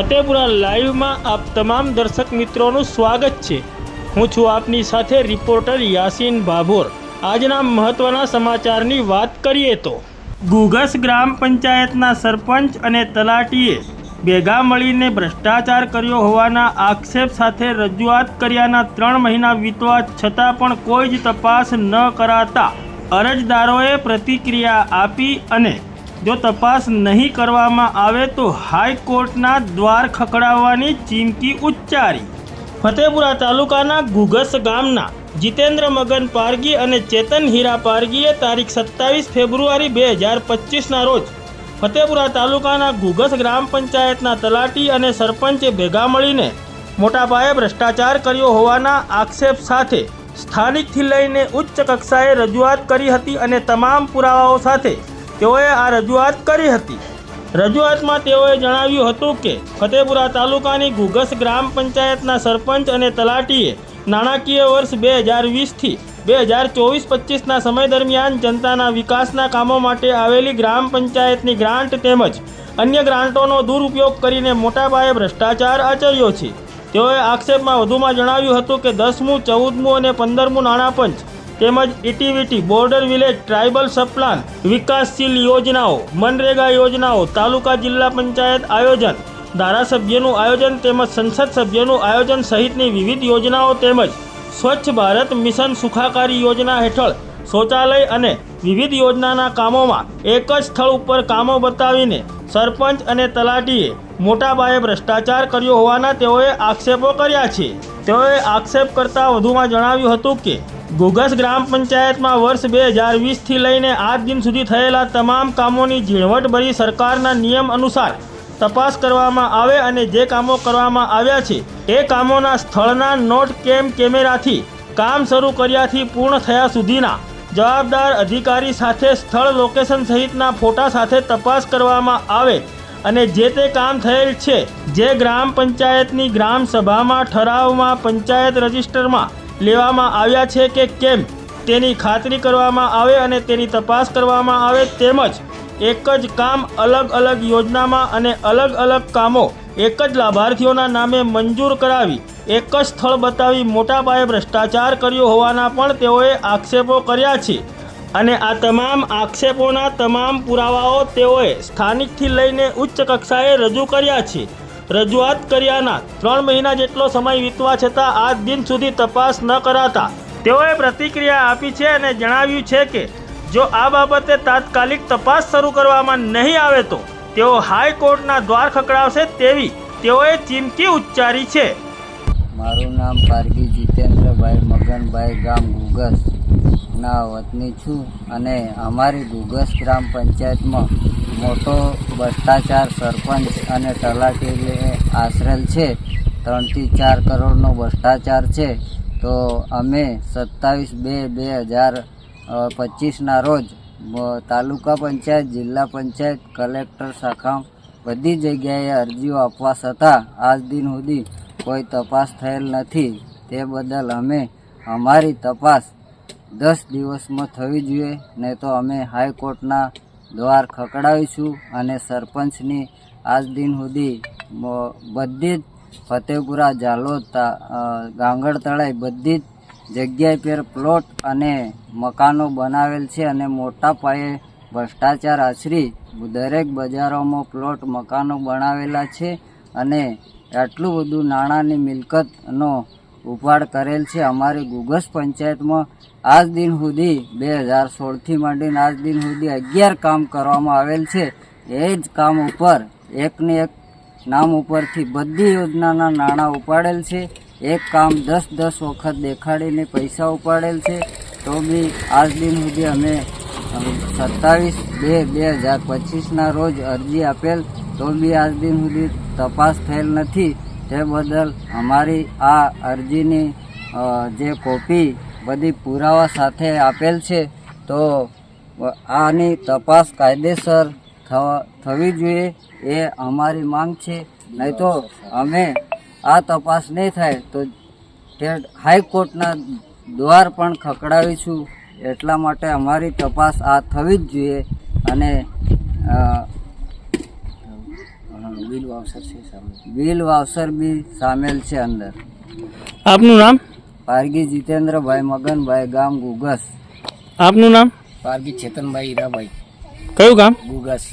ફતેપુરા લાઈવમાં આપ તમામ દર્શક મિત્રોનું સ્વાગત છે. હું છું આપની સાથે રિપોર્ટર યાસીન ભાભોર. આજના મહત્વના સમાચારની વાત કરીએ તો, ગુગસ ગ્રામ પંચાયતના સરપંચ અને તલાટીએ ભેગા મળીને ભ્રષ્ટાચાર કર્યો હોવાના આક્ષેપ સાથે રજૂઆત કર્યાના ત્રણ મહિના વીતવા છતાં પણ કોઈ જ તપાસ ન કરાતા અરજદારોએ પ્રતિક્રિયા આપી અને જો તપાસ નહીં કરવામાં આવે તો હાઈકોર્ટના દ્વાર ખખડાવવાની ચીમકી ઉચ્ચારી. ફતેપુરા તાલુકાના ઘુઘસ ગામના જીતેન્દ્ર મગન પારગી અને ચેતન હીરા પારગીએ તારીખ સત્તાવીસ ફેબ્રુઆરી બે હજાર પચીસના રોજ ફતેપુરા તાલુકાના ઘુઘસ ગ્રામ પંચાયતના તલાટી અને સરપંચે ભેગા મળીને મોટા પાયે ભ્રષ્ટાચાર કર્યો હોવાના આક્ષેપ સાથે સ્થાનિકથી લઈને ઉચ્ચ કક્ષાએ રજૂઆત કરી હતી અને તમામ પુરાવાઓ સાથે તેઓએ આ રજૂઆત કરી હતી. રજૂઆતમાં તેઓએ જણાવ્યું હતું કે, ફતેપુરા તાલુકાની ગુગસ ગ્રામ પંચાયતના સરપંચ અને તલાટીએ નાણાકીય વર્ષ બે હજાર વીસથી બે હજાર ચોવીસ પચીસના સમય દરમિયાન જનતાના વિકાસના કામો માટે આવેલી ગ્રામ પંચાયતની ગ્રાન્ટ તેમજ અન્ય ગ્રાન્ટોનો દુરુપયોગ કરીને મોટાપાયે ભ્રષ્ટાચાર આચર્યો છે. તેઓએ આક્ષેપમાં વધુમાં જણાવ્યું હતું કે, દસમું, ચૌદમું અને પંદરમું નાણાં પંચ તેમજ ઇટીવીટી બોર્ડર વિલેજ, ટ્રાઇબલ સપ્લાન, વિકાસશીલ યોજનાઓ, મનરેગા યોજનાઓ, તાલુકા જિલ્લા પંચાયત આયોજન, ધારાસભ્યનું આયોજન તેમજ સંસદ સભ્યનું આયોજન સહિતની વિવિધ યોજનાઓ તેમજ સ્વચ્છ ભારત મિશન સુખાકારી યોજના હેઠળ શૌચાલય અને વિવિધ યોજનાના કામોમાં એક જ સ્થળ ઉપર કામો બતાવીને સરપંચ અને તલાટીએ મોટા પાયે ભ્રષ્ટાચાર કર્યો હોવાના તેઓએ આક્ષેપો કર્યા છે. તેઓએ આક્ષેપ કરતાં વધુમાં જણાવ્યું હતું કે ઘુઘસ ગ્રામ પંચાયતમાં વર્ષ બે હજાર વીસથી લઈને આજ દિન સુધી થયેલા તમામ કામોની ઝીણવટભરી સરકારના નિયમ અનુસાર તપાસ કરવામાં આવે અને જે કામો કરવામાં આવ્યા છે, એ કામોના સ્થળના નોટ કેમ કેમેરાથી કામ શરૂ કર્યાથી પૂર્ણ થયા સુધીના જવાબદાર અધિકારી સાથે સ્થળ લોકેશન સહિતના ફોટા સાથે તપાસ કરવામાં આવે અને જે તે કામ થયેલ છે, જે ગ્રામ પંચાયતની ગ્રામ સભામાં, ઠરાવમાં, પંચાયત રજિસ્ટરમાં લેવામાં આવ્યા છે કે કેમ? તેની ખાતરી કરવામાં આવે અને તેની તપાસ કરવામાં આવે તેમજ એક જ કામ અલગ અલગ યોજનામાં અને અલગ અલગ કામો એક જ લાભાર્થીઓના નામે મંજૂર કરાવી, એક જ સ્થળ બતાવી મોટા પાયે ભ્રષ્ટાચાર કર્યો હોવાના પણ તેઓએ આક્ષેપો કર્યા છે. અને આ તમામ આક્ષેપોના તમામ પુરાવાઓ તેઓએ સ્થાનિકથી લઈને ઉચ્ચ કક્ષાએ રજૂ કર્યા છે. રજૂઆત કર્યાના ત્રણ મહિના જેટલો સમય વીતવા છતાં આજ દિન સુધી તપાસ ન કરાતા તેઓએ પ્રતિક્રિયા આપી છે અને જણાવ્યું છે કે જો આ બાબતે તાત્કાલિક તપાસ શરૂ કરવામાં નહીં આવે તો તેઓ હાઈકોર્ટના દ્વાર ખકડાવશે તેવી તેઓએ ચીમકી ઉચ્ચારી છે. મારું નામ પારગી જીતેન્દ્રભાઈ મગનભાઈ ગામ ઘુગસ ના, વતની છું અને અમારી ઘુગસ ગ્રામ પંચાયતમાં મોટો ભ્રષ્ટાચાર સરપંચ અને તલાટીએ આશરેલ છે. ત્રણથી ચાર કરોડનો ભ્રષ્ટાચાર છે. તો અમે સત્તાવીસ બે બે હજાર પચીસના રોજ તાલુકા પંચાયત, જિલ્લા પંચાયત, કલેક્ટર શાખા બધી જગ્યાએ અરજીઓ આપવા છતાં આજ દિન સુધી કોઈ તપાસ થયેલ નથી. તે બદલ અમે અમારી તપાસ દસ દિવસમાં થવી જોઈએ, નહીં તો અમે હાઈકોર્ટના દ્વાર ખકડાવીશું અને સરપંચની આજ દિન સુધી બધી જ ફતેપુરા જાલોદ ગાંગડ તળાઈ બધી જ જગ્યાએ પર પ્લોટ અને મકાનો બનાવેલ છે અને મોટા પાયે ભ્રષ્ટાચાર આશરી દરેક બજારોમાં પ્લોટ, મકાનો બનાવેલા છે અને આટલું બધું નાણાંની મિલકતનો ઉપાડ કરેલ છે. અમારી ગુગસ પંચાયતમાં આજ દિન સુધી, બે હજાર સોળથી માંડીને આજ દિન સુધી અગિયાર કામ કરવામાં આવેલ છે. એ જ કામ ઉપર, એકને એક નામ ઉપરથી બધી યોજનાના નાણાં ઉપાડેલ છે. એક કામ દસ દસ વખત દેખાડીને પૈસા ઉપાડેલ છે. તો બી આજ દિન સુધી અમે સત્તાવીસ બે બે હજાર પચીસના રોજ અરજી આપેલ. તો બી આજ દિન સુધી તપાસ થયેલ નથી. તે બદલ અમારી આ અરજીની જે કોપી બધી પુરાવા સાથે આપેલ છે, તો આની તપાસ કાયદેસર થવી જોઈએ એ અમારી માંગ છે. નહીં તો અમે આ તપાસ નહીં થાય તો તે હાઈકોર્ટના દ્વાર પણ ખકડાવીશું એટલા માટે અમારી તપાસ આ થવી જ જોઈએ અને બિલ વાવસર છે બિલ વાવસર બી સામેલ છે અંદર. આપનું નામ? પારગી જીતેન્દ્રભાઈ મગનભાઈ ગામ ગુગસ. આપનું નામ? પારગી ચેતનભાઈ હીરાભાઈ. કયું ગામ? ગુગસ.